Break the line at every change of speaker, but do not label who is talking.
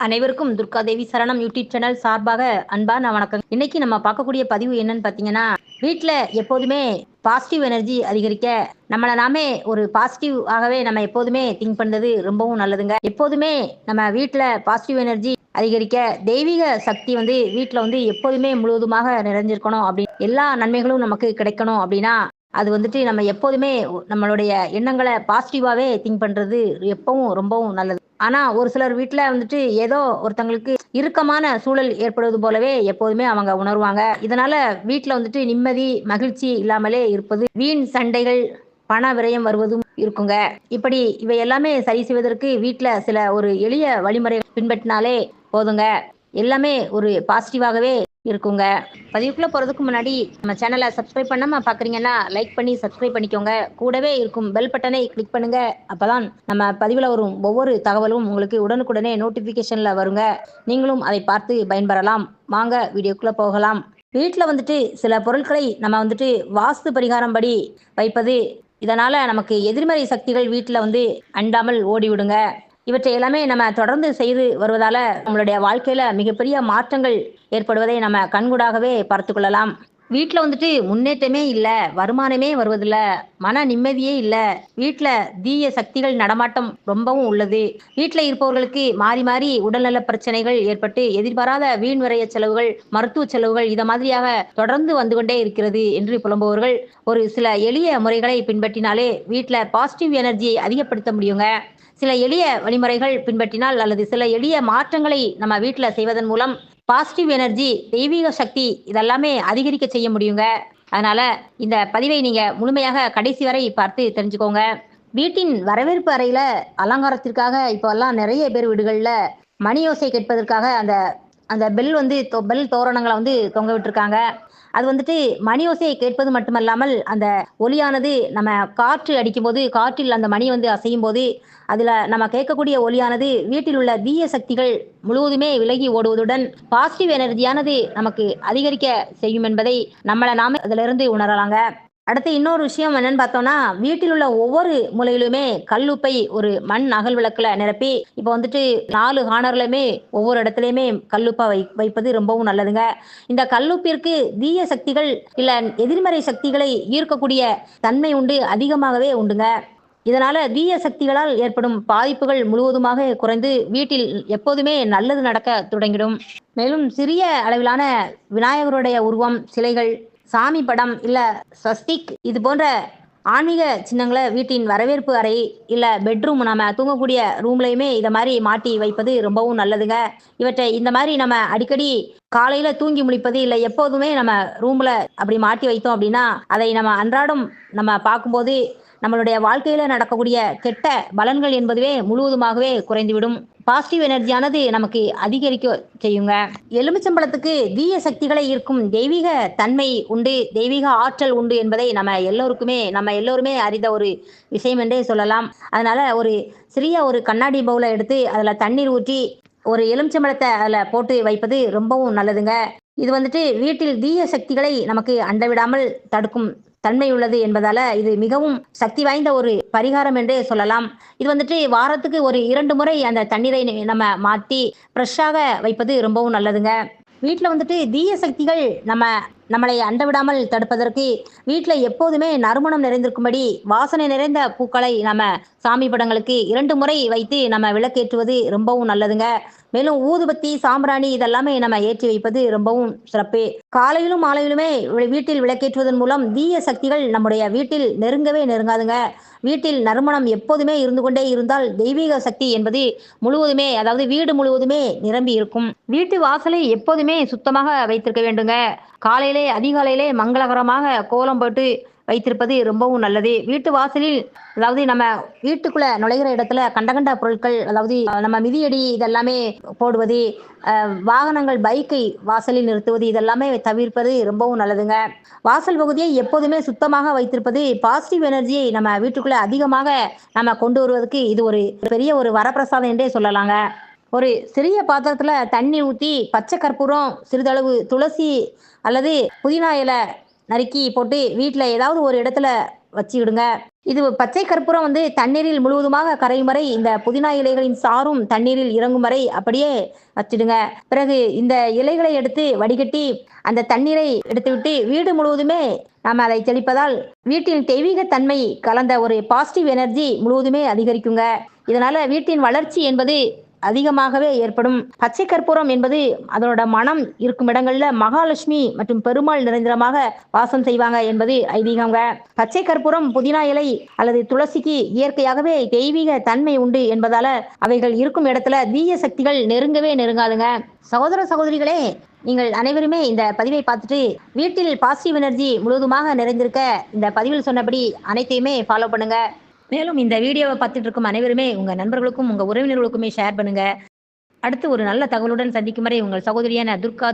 அனைவருக்கும் துர்கா தேவி சரணம் YouTube channel சார்பாக அன்பான வணக்கம். இன்னைக்கு நம்ம பார்க்கக்கூடிய பதிவு என்னன்னு பார்த்தீங்கன்னா வீட்டில் எப்போதுமே பாசிட்டிவ் எனர்ஜி அதிகரிக்க நம்மளை நாமே ஒரு பாசிட்டிவ் ஆகவே நம்ம எப்போதுமே திங்க் பண்ணுறது ரொம்பவும் நல்லதுங்க. எப்போதுமே நம்ம வீட்டில் பாசிட்டிவ் எனர்ஜி அதிகரிக்க தெய்வீக சக்தி வந்து வீட்டில் வந்து எப்போதுமே முழுவதுமாக நிறைஞ்சிருக்கணும் அப்படி எல்லா நன்மைகளும் நமக்கு கிடைக்கணும் அப்படின்னா அது வந்துட்டு நம்ம எப்போதுமே நம்மளுடைய எண்ணங்களை பாசிட்டிவாகவே திங்க் பண்ணுறது எப்பவும் ரொம்பவும் நல்லது. ஆனா ஒரு சிலர் வீட்டுல வந்துட்டு ஏதோ ஒருத்தங்களுக்கு இறுக்கமான சூழல் ஏற்படுவது போலவே எப்போதுமே அவங்க உணர்வாங்க. இதனால வீட்டுல வந்துட்டு நிம்மதி மகிழ்ச்சி இல்லாமலே இருப்பது வீண் சண்டைகள் பண விரயம் வருவதும் இருக்குங்க. இப்படி இவை எல்லாமே சரி செய்வதற்கு வீட்டுல சில ஒரு எளிய வழிமுறை பின்பற்றினாலே போதுங்க. எல்லாமே ஒரு பாசிட்டிவாகவே இருக்குங்க. பதிவுக்குள்ள போறதுக்கு முன்னாடி நம்ம சேனலை சப்ஸ்கிரைப் பண்ணாம பாக்குறீங்கன்னா லைக் பண்ணி சப்ஸ்கிரைப் பண்ணிக்கோங்க. கூடவே இருக்கும் பெல் பட்டனை கிளிக் பண்ணுங்க. அப்பதான் நம்ம பதிவுல வரும் ஒவ்வொரு தகவலும் உங்களுக்கு உடனுக்குடனே நோட்டிபிகேஷன்ல வருங்க. நீங்களும் அதை பார்த்து பயன்பெறலாம். வாங்க வீடியோக்குள்ள போகலாம். வீட்டில் வந்துட்டு சில பொருட்களை நம்ம வந்துட்டு வாஸ்து பரிகாரம் படி வைப்பது இதனால நமக்கு எதிர்மறை சக்திகள் வீட்டில் வந்து அண்டாமல் ஓடிவிடுங்க. இவற்றை எல்லாமே நம்ம தொடர்ந்து செய்து வருவதால நம்மளுடைய வாழ்க்கையில மிகப்பெரிய மாற்றங்கள் ஏற்படுவதை நம்ம கண்கூடாகவே பார்த்து கொள்ளலாம் வீட்டில் வந்துட்டு முன்னேற்றமே இல்லை வருமானமே வருவதில்ல மன நிம்மதியே இல்லை. வீட்டில் தீய சக்திகள் நடமாட்டம் ரொம்பவும் உள்ளது. வீட்டில் இருப்பவர்களுக்கு மாறி மாறி உடல்நல பிரச்சனைகள் ஏற்பட்டு எதிர்பாராத வீண் விரைய செலவுகள் மருத்துவ செலவுகள் இதை மாதிரியாக தொடர்ந்து வந்து கொண்டே இருக்கிறது என்று புலம்புவர்கள் ஒரு சில எளிய முறைகளை பின்பற்றினாலே வீட்டில் பாசிட்டிவ் எனர்ஜியை அதிகப்படுத்த முடியுங்க. சில எளிய வழிமுறைகள் பின்பற்றினால் அல்லது சில எளிய மாற்றங்களை நம்ம வீட்டில் செய்வதன் மூலம் பாசிட்டிவ் எனர்ஜி தெய்வீக சக்தி இதெல்லாமே அதிகரிக்க செய்ய முடியுங்க. அதனால இந்த பதிவை நீங்க முழுமையாக கடைசி வரை பார்த்து தெரிஞ்சுக்கோங்க. வீட்டின் வரவேற்பு அறையில அலங்காரத்திற்காக இப்போ எல்லாம் நிறைய பேர் வீடுகளில் மணி ஓசை கேட்பதற்காக அந்த அந்த பெல் வந்து பெல் தோரணங்களை வந்து தொங்க விட்டுருக்காங்க. அது வந்துட்டு மணி ஓசையை கேட்பது மட்டுமல்லாமல் அந்த ஒலியானது நம்ம காற்று அடிக்கும்போது காற்றில் அந்த மணி வந்து அசையும் போது அதில் நம்ம கேட்கக்கூடிய ஒலியானது வீட்டில் உள்ள தீய சக்திகள் முழுவதுமே விலகி ஓடுவதுடன் பாசிட்டிவ் எனர்ஜியானது நமக்கு அதிகரிக்க செய்யும் என்பதை நம்மளை நாம அதிலிருந்து உணரலாங்க. அடுத்து இன்னொரு விஷயம் என்னன்னு பார்த்தோம்னா வீட்டில் உள்ள ஒவ்வொரு மூலையிலுமே கல்லுப்பை ஒரு மண் அகல் விளக்குல நிரப்பி இப்போ வந்துட்டு நாலு ஹானர்லையுமே ஒவ்வொரு இடத்துலையுமே கல்லுப்பை வை வைப்பது ரொம்பவும் நல்லதுங்க. இந்த கல்லுப்பிற்கு தீய சக்திகள் இல்ல எதிர்மறை சக்திகளை ஈர்க்கக்கூடிய தன்மை உண்டு அதிகமாகவே உண்டுங்க. இதனால தீய சக்திகளால் ஏற்படும் பாதிப்புகள் முழுவதுமாக குறைந்து வீட்டில் எப்போதுமே நல்லது நடக்க தொடங்கிடும். மேலும் சிறிய அளவிலான விநாயகருடைய உருவம் சிலைகள் சாமி படம் இல்ல ஸ்வஸ்திக் இது போன்ற ஆன்மீக சின்னங்களை வீட்டின் வரவேற்பு அறை இல்லை பெட்ரூம் நம்ம தூங்கக்கூடிய ரூம்லையுமே இதை மாதிரி மாட்டி வைப்பது ரொம்பவும் நல்லதுங்க. இவற்றை இந்த மாதிரி நம்ம அடிக்கடி காலையில தூங்கி முடிப்பது இல்லை எப்போதுமே நம்ம ரூம்ல அப்படி மாட்டி வைத்தோம் அப்படின்னா அதை நம்ம அன்றாடம் நம்ம பார்க்கும்போது நம்மளுடைய வாழ்க்கையில நடக்கக்கூடிய கெட்ட பலன்கள் என்பதுவே முழுவதுமாகவே குறைந்துவிடும். பாசிட்டிவ் எனர்ஜியானது நமக்கு அதிகரிக்க செய்யுங்க. எலுமிச்சம்பழத்துக்கு தீய சக்திகளை ஈர்க்கும் தெய்வீக தன்மை உண்டு தெய்வீக ஆற்றல் உண்டு என்பதை நம்ம எல்லோருக்குமே நம்ம எல்லோருமே அறிந்த ஒரு விஷயம் என்றே சொல்லலாம். அதனால ஒரு சிறிய ஒரு கண்ணாடி பவுலை எடுத்து அதில் தண்ணீர் ஊற்றி ஒரு எலுமிச்சம்பழத்தை அதில் போட்டு வைப்பது ரொம்பவும் நல்லதுங்க. இது வந்துட்டு வீட்டில் தீய சக்திகளை நமக்கு அண்டவிடாமல் தடுக்கும் தன்மை உள்ளது என்பதால இது மிகவும் சக்தி வாய்ந்த ஒரு பரிகாரம் என்றே சொல்லலாம். இது வந்துட்டு வாரத்துக்கு ஒரு இரண்டு முறை அந்த தண்ணீரை நம்ம மாற்றி ஃப்ரெஷ்ஷாக வைப்பது ரொம்பவும் நல்லதுங்க. வீட்டில் வந்துட்டு தீய சக்திகள் நம்ம நம்மளை அண்ட விடாமல் தடுப்பதற்கு வீட்டில் எப்போதுமே நறுமணம் நிறைந்திருக்கும்படி வாசனை நிறைந்த பூக்களை நம்ம சாமி படங்களுக்கு இரண்டு முறை வைத்து நம்ம விளக்கேற்றுவது ரொம்பவும் நல்லதுங்க. மேலும் ஊதுபத்தி சாம்பிராணி இதெல்லாமே நம்ம ஏற்றி வைப்பது ரொம்பவும் சிறப்பு. காலையிலும் மாலையிலுமே வீட்டில் விளக்கேற்றுவதன் மூலம் தீய சக்திகள் நம்முடைய வீட்டில் நெருங்கவே நெருங்காதுங்க. வீட்டில் நறுமணம் எப்போதுமே இருந்து கொண்டே இருந்தால் தெய்வீக சக்தி என்பது முழுவதுமே அதாவது வீடு முழுவதுமே நிரம்பி இருக்கும். வீட்டு வாசலை எப்போதுமே சுத்தமாக வைத்திருக்க வேண்டுங்க. காலையில் அதிகாலையிலே மங்களகரமாக கோலம் போட்டு வைத்திருப்பது ரொம்பவும் நல்லது. வீட்டு வாசலில் அதாவது நம்ம வீட்டுக்குள்ள நுழைகிற இடத்துல கண்ட கண்ட பொருட்கள் அதாவது நம்ம மிதியடி இதெல்லாமே போடுவது வாகனங்கள் பைக்கை வாசலில் நிறுத்துவது இதெல்லாமே தவிர்ப்பது ரொம்பவும் நல்லதுங்க. வாசல் பகுதியை எப்போதுமே சுத்தமாக வைத்திருப்பது பாசிட்டிவ் எனர்ஜியை நம்ம வீட்டுக்குள்ள அதிகமாக நம்ம கொண்டு வருவதற்கு இது ஒரு பெரிய ஒரு வரப்பிரசாதம் என்றே சொல்லலாங்க. ஒரு சிறிய பாத்திரத்துல தண்ணி ஊற்றி பச்சை கற்பூரம் சிறிதளவு துளசி அல்லது புதினா இலை நறுக்கி போட்டு வீட்டில் ஏதாவது ஒரு இடத்துல வச்சுக்கிடுங்க. இது பச்சை கற்பூரம் வந்து தண்ணீரில் முழுவதுமாக கரையும் வரை இந்த புதினா இலைகளின் சாறும் தண்ணீரில் இறங்கும் வரை அப்படியே வச்சிடுங்க. பிறகு இந்த இலைகளை எடுத்து வடிகட்டி அந்த தண்ணீரை எடுத்துவிட்டு வீடு முழுவதுமே நாம் அதை தெளிப்பதால் வீட்டில் தெய்வீக தன்மை கலந்த ஒரு பாசிட்டிவ் எனர்ஜி முழுவதுமே அதிகரிக்குங்க. இதனால வீட்டின் வளர்ச்சி என்பது அதிகமாகவே ஏற்படும். பச்சை கற்பூரம் என்பது அதனோட மனம் இருக்கும் இடங்கள்ல மகாலட்சுமி மற்றும் பெருமாள் நிரந்தரமாக வாசம் செய்வாங்க என்பது ஐதீகங்க. பச்சை கற்பூரம் புதினா இலை அல்லது துளசிக்கு இயற்கையாகவே தெய்வீக தன்மை உண்டு என்பதால அவைகள் இருக்கும் இடத்துல தீய சக்திகள் நெருங்கவே நெருங்காதுங்க. சகோதர சகோதரிகளே நீங்கள் அனைவருமே இந்த பதிவை பார்த்துட்டு வீட்டில் பாசிட்டிவ் எனர்ஜி முழுவதுமாக நிறைந்திருக்க இந்த பதிவில் சொன்னபடி அனைத்தையுமே ஃபாலோ பண்ணுங்க. மேலும் இந்த வீடியோவை பார்த்துட்டு இருக்கும் அனைவருமே உங்க நண்பர்களுக்கும் உங்க உறவினர்களுக்குமே ஷேர் பண்ணுங்க. அடுத்து ஒரு நல்ல தகவலுடன் சந்திக்கும் வரை உங்கள் சகோதரியான துர்காதே